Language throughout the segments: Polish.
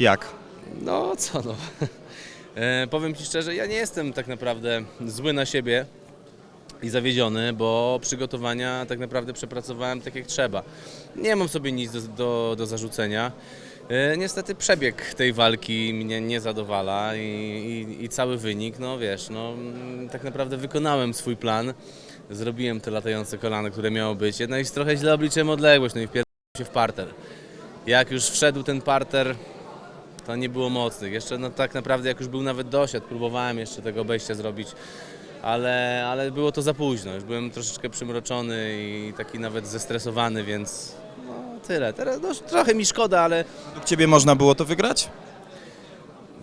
Jak? No co no. E, powiem Ci szczerze, ja nie jestem tak naprawdę zły na siebie i zawiedziony, bo przygotowania tak naprawdę przepracowałem tak jak trzeba. Nie mam sobie nic do, do, do zarzucenia. E, niestety przebieg tej walki mnie nie zadowala i, i, i cały wynik, no wiesz, no mm, tak naprawdę wykonałem swój plan. Zrobiłem te latające kolano, które miało być. Jednak trochę źle obliczyłem odległość, no i wpierdoliłem się w parter. Jak już wszedł ten parter, to nie było mocnych. Jeszcze no, tak naprawdę jak już był nawet dosiad, próbowałem jeszcze tego obejścia zrobić, ale, ale było to za późno. Już byłem troszeczkę przymroczony i taki nawet zestresowany, więc no, tyle. Teraz no, trochę mi szkoda, ale Według Ciebie można było to wygrać?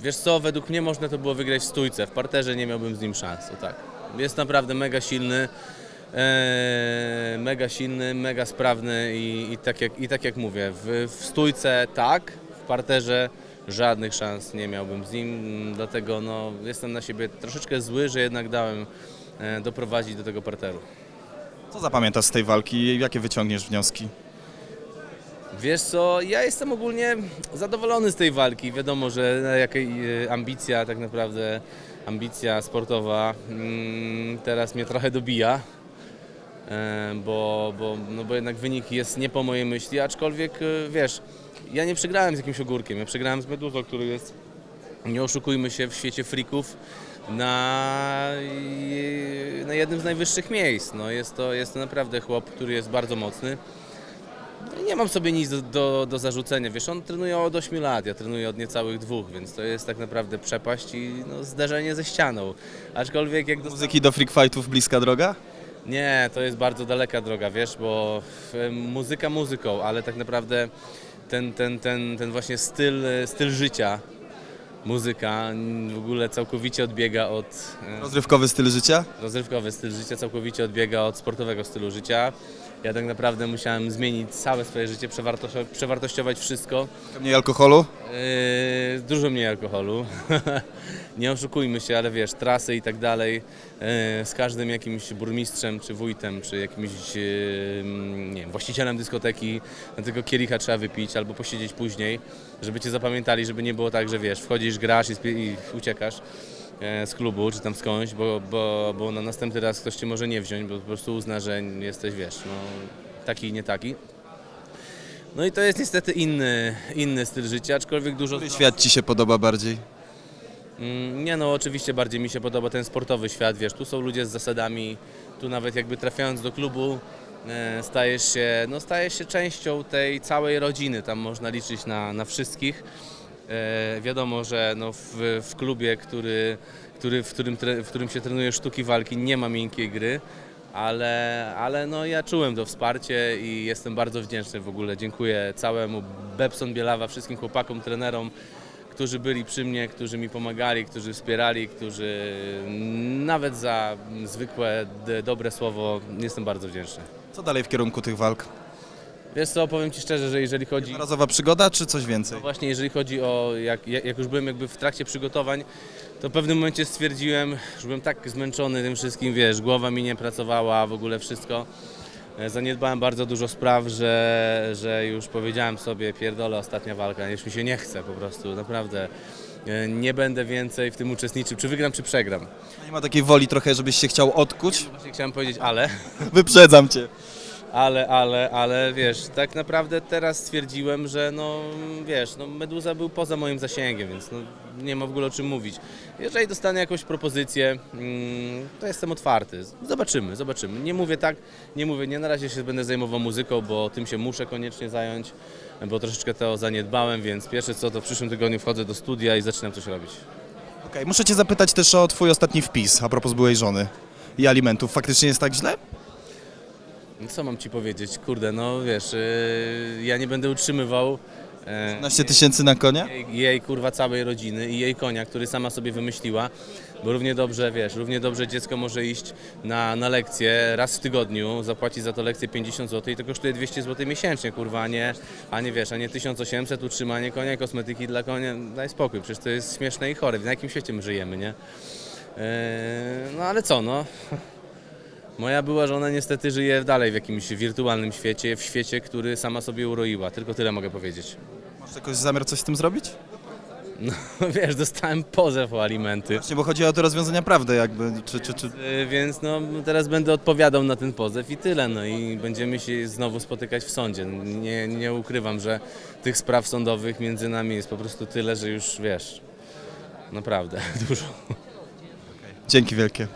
wiesz co, według mnie można to było wygrać w stójce. W parterze nie miałbym z nim szans, tak. Jest naprawdę mega silny. e, mega silny, mega sprawny i, i, tak, jak, i tak jak mówię, w, w stójce tak, w parterze żadnych szans nie miałbym z nim, dlatego no, jestem na siebie troszeczkę zły, że jednak dałem e, doprowadzić do tego parteru. Co zapamiętasz z tej walki i jakie wyciągniesz wnioski? Wiesz co, ja jestem ogólnie zadowolony z tej walki. Wiadomo, że jakiej e, ambicja tak naprawdę, ambicja sportowa mm, teraz mnie trochę dobija, bo, bo, no bo jednak wynik jest nie po mojej myśli, aczkolwiek e, wiesz, ja nie przegrałem z jakimś ogórkiem, ja przegrałem z Meduzą, który jest, nie oszukujmy się, w świecie freaków na, na jednym z najwyższych miejsc. No jest, to, jest to naprawdę chłop, który jest bardzo mocny. Nie mam sobie nic do, do, do zarzucenia. Wiesz, on trenuje od 8 lat, ja trenuję od niecałych dwóch, więc to jest tak naprawdę przepaść i no, zderzenie ze ścianą. Aczkolwiek jak do... Muzyki do freak fightów bliska droga? Nie, to jest bardzo daleka droga, wiesz, bo muzyka muzyką, ale tak naprawdę ten, ten, ten, ten właśnie styl, styl życia, muzyka w ogóle całkowicie odbiega od... Rozrywkowy styl życia? rozrywkowy styl życia całkowicie odbiega od sportowego stylu życia. Ja tak naprawdę musiałem zmienić całe swoje życie, przewartości- przewartościować wszystko. Mniej alkoholu? Yy, dużo mniej alkoholu. nie oszukujmy się, ale wiesz, trasy i tak dalej. Yy, z każdym jakimś burmistrzem, czy wójtem, czy jakimś yy, nie wiem, właścicielem dyskoteki, tego kielicha trzeba wypić albo posiedzieć później, żeby cię zapamiętali, żeby nie było tak, że wiesz, wchodzisz, grasz i, spie- i uciekasz z klubu, czy tam skądś, bo, bo, bo na następny raz ktoś cię może nie wziąć, bo po prostu uzna, że jesteś, wiesz, no, taki i nie taki. No i to jest niestety inny, inny styl życia, aczkolwiek dużo... Który świat Ci się podoba bardziej? Mm, Nie no, oczywiście bardziej mi się podoba ten sportowy świat, wiesz, tu są ludzie z zasadami, tu nawet jakby trafiając do klubu e, stajesz się, no stajesz się częścią tej całej rodziny, tam można liczyć na, na wszystkich. E, wiadomo, że no w, w klubie, który, który, w, którym, w którym się trenuje sztuki walki nie ma miękkiej gry, ale, ale no ja czułem to wsparcie i jestem bardzo wdzięczny w ogóle. Dziękuję całemu Bepson Bielawa, wszystkim chłopakom, trenerom, którzy byli przy mnie, którzy mi pomagali, którzy wspierali, którzy nawet za zwykłe, dobre słowo jestem bardzo wdzięczny. Co dalej w kierunku tych walk? Wiesz co, powiem Ci szczerze, że jeżeli chodzi... Razowa przygoda czy coś więcej? No właśnie, jeżeli chodzi o, jak, jak jak już byłem jakby w trakcie przygotowań, to w pewnym momencie stwierdziłem, że byłem tak zmęczony tym wszystkim, wiesz, głowa mi nie pracowała, w ogóle wszystko. E, Zaniedbałem bardzo dużo spraw, że, że już powiedziałem sobie, pierdolę, ostatnia walka, już mi się nie chce po prostu, naprawdę. E, Nie będę więcej w tym uczestniczył, czy wygram, czy przegram. Nie ma takiej woli trochę, żebyś się chciał odkuć? Właśnie chciałem powiedzieć, ale... Wyprzedzam Cię. Ale, ale, ale wiesz, tak naprawdę teraz stwierdziłem, że no wiesz, no Meduza był poza moim zasięgiem, więc no, nie ma w ogóle o czym mówić. Jeżeli dostanę jakąś propozycję, mm, to jestem otwarty. Zobaczymy, zobaczymy. Nie mówię tak, nie mówię, nie na razie się będę zajmował muzyką, bo tym się muszę koniecznie zająć, bo troszeczkę to zaniedbałem, więc pierwsze co to w przyszłym tygodniu wchodzę do studia i zaczynam coś robić. Okej, muszę Cię zapytać też o Twój ostatni wpis a propos byłej żony i alimentów. Faktycznie jest tak źle? No, Co mam ci powiedzieć? Kurde, no wiesz, yy, ja nie będę utrzymywał e, 15 tysięcy na konia? jej, jej kurwa całej rodziny i jej konia, który sama sobie wymyśliła, bo równie dobrze, wiesz, równie dobrze dziecko może iść na, na lekcję raz w tygodniu, zapłacić za to lekcję 50 zł i to kosztuje 200 zł miesięcznie, kurwa, a nie, a nie wiesz, a nie 1800, utrzymanie konia, kosmetyki dla konia, daj spokój, przecież to jest śmieszne i chore, na jakim świecie my żyjemy, nie? Eee, no ale co, no... Moja była żona niestety żyje dalej w jakimś wirtualnym świecie, w świecie, który sama sobie uroiła. Tylko tyle mogę powiedzieć. Masz jakoś zamiar coś z tym zrobić? No wiesz, dostałem pozew o alimenty. Właśnie, bo chodzi o to rozwiązania prawdy jakby, czy, czy, czy... Y, Więc no, teraz będę odpowiadał na ten pozew i tyle. No i będziemy się znowu spotykać w sądzie. Nie, nie ukrywam, że tych spraw sądowych między nami jest po prostu tyle, że już wiesz, naprawdę dużo. Dzięki wielkie.